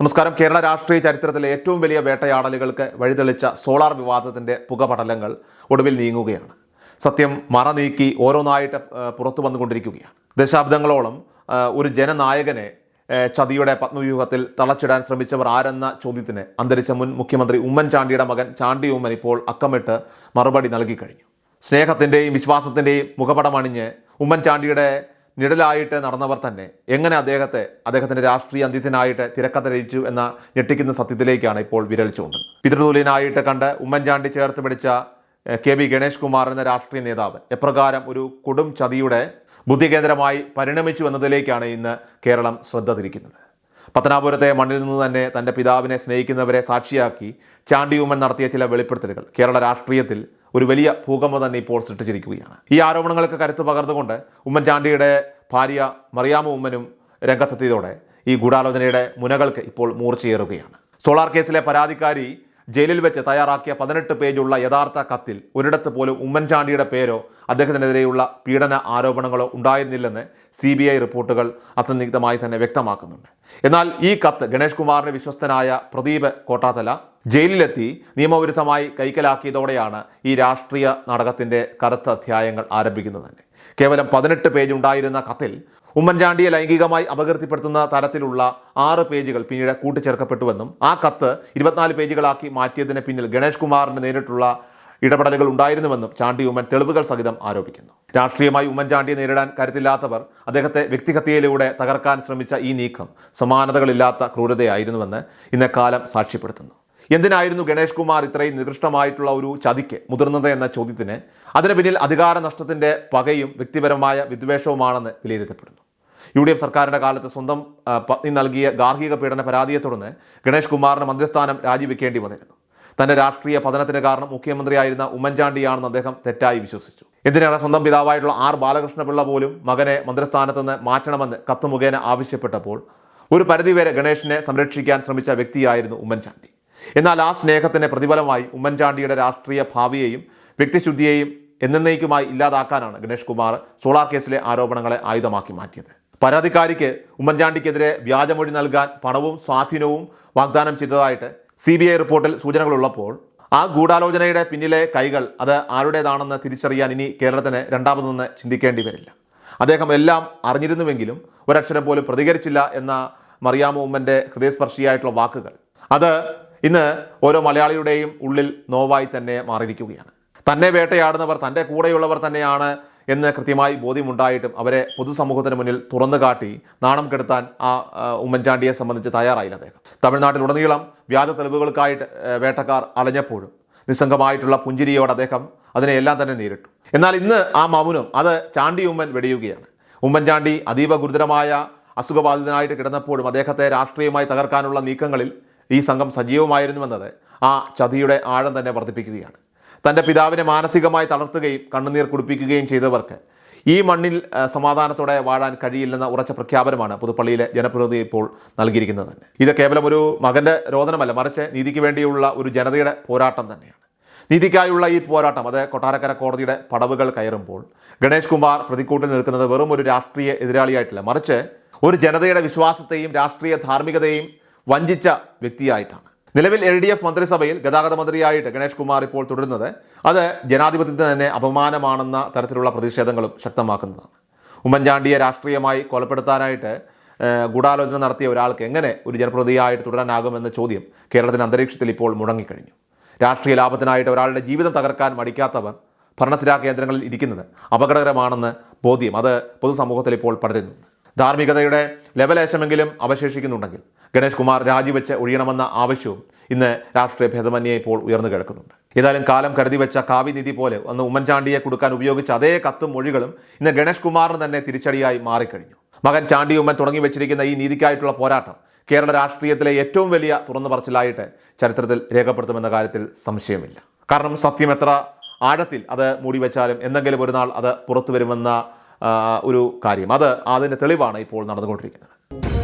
നമസ്കാരം. കേരള രാഷ്ട്രീയ ചരിത്രത്തിലെ ഏറ്റവും വലിയ വേട്ടയാടലുകൾക്ക് വഴിതെളിച്ച സോളാർ വിവാദത്തിന്റെ പുകപടലങ്ങൾ ഒടുവിൽ നീങ്ങുകയാണ്. സത്യം മറ നീക്കി ഓരോന്നായിട്ട് പുറത്തു വന്നുകൊണ്ടിരിക്കുകയാണ്. ദശാബ്ദങ്ങളോളം ഒരു ജനനായകനെ ചതിയുടെ പത്മവ്യൂഹത്തിൽ തളച്ചിടാൻ ശ്രമിച്ചവർ ആരെന്ന ചോദ്യത്തിന് അന്തരിച്ച മുൻ മുഖ്യമന്ത്രി ഉമ്മൻചാണ്ടിയുടെ മകൻ ചാണ്ടി ഉമ്മൻ ഇപ്പോൾ അക്കമിട്ട് മറുപടി നൽകിക്കഴിഞ്ഞു. സ്നേഹത്തിന്റെയും വിശ്വാസത്തിന്റെയും മുഖപടമണിഞ്ഞ് ഉമ്മൻചാണ്ടിയുടെ നിഴലായിട്ട് നടന്നവർ തന്നെ. എങ്ങനെ അദ്ദേഹത്തെ അദ്ദേഹത്തിന്റെ രാഷ്ട്രീയ അന്ത്യത്തിനായിട്ട് തിരക്കഥ രചിച്ചു എന്ന ഞെട്ടിക്കുന്ന സത്യത്തിലേക്കാണ് ഇപ്പോൾ വിരൽ ചൂണ്ടുന്നത് പിതൃതുല്യനായിട്ട് കണ്ട് ഉമ്മൻചാണ്ടി ചേർത്ത് പിടിച്ച കെ വി ഗണേഷ് കുമാർ എന്ന രാഷ്ട്രീയ നേതാവ് എപ്രകാരം ഒരു കൊടും ചതിയുടെ ബുദ്ധികേന്ദ്രമായി പരിണമിച്ചു എന്നതിലേക്കാണ് ഇന്ന് കേരളം ശ്രദ്ധ തിരിക്കുന്നത്. പത്തനാപുരത്തെ മണ്ണിൽ നിന്ന് തന്നെ തന്റെ പിതാവിനെ സ്നേഹിക്കുന്നവരെ സാക്ഷിയാക്കി ചാണ്ടി ഉമ്മൻ നടത്തിയ ചില വെളിപ്പെടുത്തലുകൾ. കേരള രാഷ്ട്രീയത്തിൽ ഒരു വലിയ ഭൂകമ്പം തന്നെ ഇപ്പോൾ സൃഷ്ടിച്ചിരിക്കുകയാണ്. ഈ ആരോപണങ്ങൾക്ക് കരുത്ത് പകർന്നുകൊണ്ട് ഉമ്മൻചാണ്ടിയുടെ ഭാര്യ മറിയാമ ഉമ്മനും രംഗത്തെത്തിയതോടെ ഈ ഗൂഢാലോചനയുടെ മുനകൾക്ക് ഇപ്പോൾ മൂർച്ചയേറുകയാണ്. സോളാർ കേസിലെ പരാതിക്കാരി ജയിലിൽ വെച്ച് തയ്യാറാക്കിയ പതിനെട്ട് പേജുള്ള യഥാർത്ഥ കത്തിൽ ഒരിടത്ത് പോലും ഉമ്മൻചാണ്ടിയുടെ പേരോ അദ്ദേഹത്തിനെതിരെയുള്ള പീഡന ആരോപണങ്ങളോ ഉണ്ടായിരുന്നില്ലെന്ന് സി ബി ഐ റിപ്പോർട്ടുകൾ അസന്നിഗ്ധമായി തന്നെ വ്യക്തമാക്കുന്നുണ്ട്. എന്നാൽ ഈ കത്ത് ഗണേഷ് കുമാറിന് വിശ്വസ്തനായ പ്രദീപ് കോട്ടാത്തല ജയിലിലെത്തി നിയമവിരുദ്ധമായി കൈക്കലാക്കിയതോടെയാണ് ഈ രാഷ്ട്രീയ നാടകത്തിന്റെ കറുത്ത അധ്യായങ്ങൾ ആരംഭിക്കുന്നത് തന്നെ കേവലം പതിനെട്ട് പേജ് ഉണ്ടായിരുന്ന കത്തിൽ ഉമ്മൻചാണ്ടിയെ ലൈംഗികമായി അപകീർത്തിപ്പെടുത്തുന്ന തരത്തിലുള്ള ആറ് പേജുകൾ പിന്നീട് കൂട്ടിച്ചേർക്കപ്പെട്ടുവെന്നും ആ കത്ത് ഇരുപത്തിനാല് പേജുകളാക്കി മാറ്റിയതിന് പിന്നിൽ ഗണേഷ് കുമാറിന് നേരിട്ടുള്ള ഇടപെടലുകൾ ഉണ്ടായിരുന്നുവെന്നും ചാണ്ടി ഉമ്മൻ തെളിവുകൾ സഹിതം ആരോപിക്കുന്നു. രാഷ്ട്രീയമായി ഉമ്മൻചാണ്ടിയെ നേരിടാൻ കരുത്തില്ലാത്തവർ അദ്ദേഹത്തെ വ്യക്തിഹത്യയിലൂടെ തകർക്കാൻ ശ്രമിച്ച ഈ നീക്കം സമാനതകളില്ലാത്ത ക്രൂരതയായിരുന്നുവെന്ന് ഇന്നക്കാലം സാക്ഷ്യപ്പെടുത്തുന്നു. എന്തിനായിരുന്നു ഗണേഷ് കുമാർ ഇത്രയും നികൃഷ്ടമായിട്ടുള്ള ഒരു ചതിക്ക് മുതിർന്നത് എന്ന ചോദ്യത്തിന് അതിന് പിന്നിൽ അധികാര നഷ്ടത്തിന്റെ പകയും വ്യക്തിപരമായ വിദ്വേഷവുമാണെന്ന് വിലയിരുത്തപ്പെടുന്നു. യു ഡി എഫ് സർക്കാരിന്റെ കാലത്ത് സ്വന്തം പത്നി നൽകിയ ഗാർഹിക പീഡന പരാതിയെ തുടർന്ന് ഗണേഷ് കുമാറിന് മന്ത്രിസ്ഥാനം രാജിവെക്കേണ്ടി വന്നിരുന്നു. തന്റെ രാഷ്ട്രീയ പതനത്തിന് കാരണം മുഖ്യമന്ത്രിയായിരുന്ന ഉമ്മൻചാണ്ടിയാണെന്ന് അദ്ദേഹം തെറ്റായി വിശ്വസിച്ചു. എന്തിനാണ് സ്വന്തം പിതാവായിട്ടുള്ള ആർ ബാലകൃഷ്ണപിള്ള പോലും മകനെ മന്ത്രിസ്ഥാനത്ത് നിന്ന് മാറ്റണമെന്ന് കത്ത് മുഖേന ആവശ്യപ്പെട്ടപ്പോൾ ഒരു പരിധിവരെ ഗണേഷിനെ സംരക്ഷിക്കാൻ ശ്രമിച്ച വ്യക്തിയായിരുന്നു ഉമ്മൻചാണ്ടി. എന്നാൽ ആ സ്നേഹത്തിന് പ്രതിഫലമായി ഉമ്മൻചാണ്ടിയുടെ രാഷ്ട്രീയ ഭാവിയെയും വ്യക്തിശുദ്ധിയെയും എന്നേക്കുമായി ഇല്ലാതാക്കാനാണ് ഗണേഷ് കുമാർ സോളാർ കേസിലെ ആരോപണങ്ങളെ ആയുധമാക്കി മാറ്റിയത്. പരാതിക്കാരിക്ക് ഉമ്മൻചാണ്ടിക്കെതിരെ വ്യാജമൊഴി നൽകാൻ പണവും സ്വാധീനവും വാഗ്ദാനം ചെയ്തതായിട്ട് സി ബി ഐ റിപ്പോർട്ടിൽ സൂചനകളുള്ളപ്പോൾ ആ ഗൂഢാലോചനയുടെ പിന്നിലെ കൈകൾ അത് ആരുടേതാണെന്ന് തിരിച്ചറിയാൻ ഇനി കേരളത്തിന് രണ്ടാമതൊന്ന് ചിന്തിക്കേണ്ടി വരില്ല. അദ്ദേഹം എല്ലാം അറിഞ്ഞിരുന്നുവെങ്കിലും ഒരക്ഷരം പോലും പ്രതികരിച്ചില്ല എന്ന മറിയാമ ഉമ്മന്റെ ഹൃദയസ്പർശിയായിട്ടുള്ള വാക്കുകൾ. അത് ഇന്ന് ഓരോ മലയാളിയുടെയും ഉള്ളിൽ നോവായി തന്നെ മാറിയിരിക്കുകയാണ്. തന്നെ വേട്ടയാടുന്നവർ തന്റെ കൂടെയുള്ളവർ തന്നെയാണ് എന്ന് കൃത്യമായി ബോധ്യമുണ്ടായിട്ടും അവരെ പൊതുസമൂഹത്തിന് മുന്നിൽ തുറന്നു കാട്ടി നാണം കെടുത്താൻ ആ ഉമ്മൻചാണ്ടിയെ സംബന്ധിച്ച് തയ്യാറായില്ല അദ്ദേഹം. തമിഴ്നാട്ടിലുടനീളം വ്യാജ തെളിവുകൾക്കായിട്ട് വേട്ടക്കാർ അലഞ്ഞപ്പോഴും നിസ്സംഗമായിട്ടുള്ള പുഞ്ചിരിയോട് അദ്ദേഹം അതിനെയെല്ലാം തന്നെ നേരിട്ടു. എന്നാൽ ഇന്ന് ആ മൗനം അത് ചാണ്ടി ഉമ്മൻ വെടിയുകയാണ്. ഉമ്മൻചാണ്ടി അതീവ ഗുരുതരമായ അസുഖബാധിതനായിട്ട് കിടന്നപ്പോഴും അദ്ദേഹത്തെ രാഷ്ട്രീയമായി തകർക്കാനുള്ള നീക്കങ്ങളിൽ ഈ സംഘം സജീവമായിരുന്നുവെന്നത് ആ ചതിയുടെ ആഴം തന്നെ വർദ്ധിപ്പിക്കുകയാണ്. തന്റെ പിതാവിനെ മാനസികമായി തളർത്തുകയും കണ്ണുനീർ കുടിപ്പിക്കുകയും ചെയ്തവർക്ക് ഈ മണ്ണിൽ സമാധാനത്തോടെ വാഴാൻ കഴിയില്ലെന്ന ഉറച്ച പ്രഖ്യാപനമാണ് പുതുപ്പള്ളിയിലെ ജനപ്രതിനിധി ഇപ്പോൾ നൽകിയിരിക്കുന്നത് തന്നെ. ഇത് കേവലം ഒരു മകന്റെ രോദനമല്ല മറിച്ച് നീതിക്ക് വേണ്ടിയുള്ള ഒരു ജനതയുടെ പോരാട്ടം തന്നെയാണ്. നീതിക്കായുള്ള ഈ പോരാട്ടം അത് കൊട്ടാരക്കര കോടതിയുടെ പടവുകൾ കയറുമ്പോൾ ഗണേഷ് കുമാർ പ്രതിക്കൂട്ടിൽ നിൽക്കുന്നത് വെറും ഒരു രാഷ്ട്രീയ എതിരാളിയായിട്ടില്ല മറിച്ച് ഒരു ജനതയുടെ വിശ്വാസത്തെയും രാഷ്ട്രീയ ധാർമ്മികതയെയും വഞ്ചിച്ച വ്യക്തിയായിട്ടാണ്. നിലവിൽ എൽ ഡി എഫ് മന്ത്രിസഭയിൽ ഗതാഗത മന്ത്രിയായിട്ട് ഗണേഷ് കുമാർ ഇപ്പോൾ തുടരുന്നത് അത് ജനാധിപത്യത്തിന് തന്നെ അപമാനമാണെന്ന തരത്തിലുള്ള പ്രതിഷേധങ്ങളും ശക്തമാക്കുന്നതാണ്. ഉമ്മൻചാണ്ടിയെ രാഷ്ട്രീയമായി കൊലപ്പെടുത്താനായിട്ട് ഗൂഢാലോചന നടത്തിയ ഒരാൾക്ക് എങ്ങനെ ഒരു ജനപ്രതിയായിട്ട് തുടരാനാകുമെന്ന ചോദ്യം കേരളത്തിന്റെ അന്തരീക്ഷത്തിൽ ഇപ്പോൾ മുടങ്ങിക്കഴിഞ്ഞു രാഷ്ട്രീയ ലാഭത്തിനായിട്ട് ഒരാളുടെ ജീവിതം തകർക്കാൻ മടിക്കാത്തവർ ഭരണസിരാ കേന്ദ്രങ്ങളിൽ ഇരിക്കുന്നത് അപകടകരമാണെന്ന് ബോധ്യം അത് പൊതുസമൂഹത്തിൽ ഇപ്പോൾ പടരുന്നുണ്ട്. ധാർമ്മികതയുടെ ലെവലേശമെങ്കിലും അവശേഷിക്കുന്നുണ്ടെങ്കിൽ ഗണേഷ് കുമാർ രാജിവെച്ച് ഒഴിയണമെന്ന ആവശ്യവും ഇന്ന് രാഷ്ട്രീയ ഭേദമന്യേ ഇപ്പോൾ ഉയർന്നു കിടക്കുന്നുണ്ട് ഏതായാലും കാലം കരുതി വെച്ച കാവ്യനിധി പോലെ അന്ന് ഉമ്മൻചാണ്ടിയെ കൊടുക്കാൻ ഉപയോഗിച്ച അതേ കത്തും മൊഴികളും ഇന്ന് ഗണേഷ് കുമാറിന് തന്നെ തിരിച്ചടിയായി മാറിക്കഴിഞ്ഞു. മകൻ ചാണ്ടി ഉമ്മൻ തുടങ്ങി വെച്ചിരിക്കുന്ന ഈ നീതിക്കായിട്ടുള്ള പോരാട്ടം കേരള രാഷ്ട്രീയത്തിലെ ഏറ്റവും വലിയ തുറന്നു പറച്ചിലായിട്ട് ചരിത്രത്തിൽ രേഖപ്പെടുത്തുമെന്ന കാര്യത്തിൽ സംശയമില്ല. കാരണം സത്യം എത്ര ആഴത്തിൽ അത് മൂടി വെച്ചാലും എന്തെങ്കിലും ഒരു നാൾ അത് പുറത്തു വരുമെന്ന ഒരു കാര്യം. അത് അതിന്റെ തെളിവാണ് ഇപ്പോൾ നടന്നുകൊണ്ടിരിക്കുന്നത്.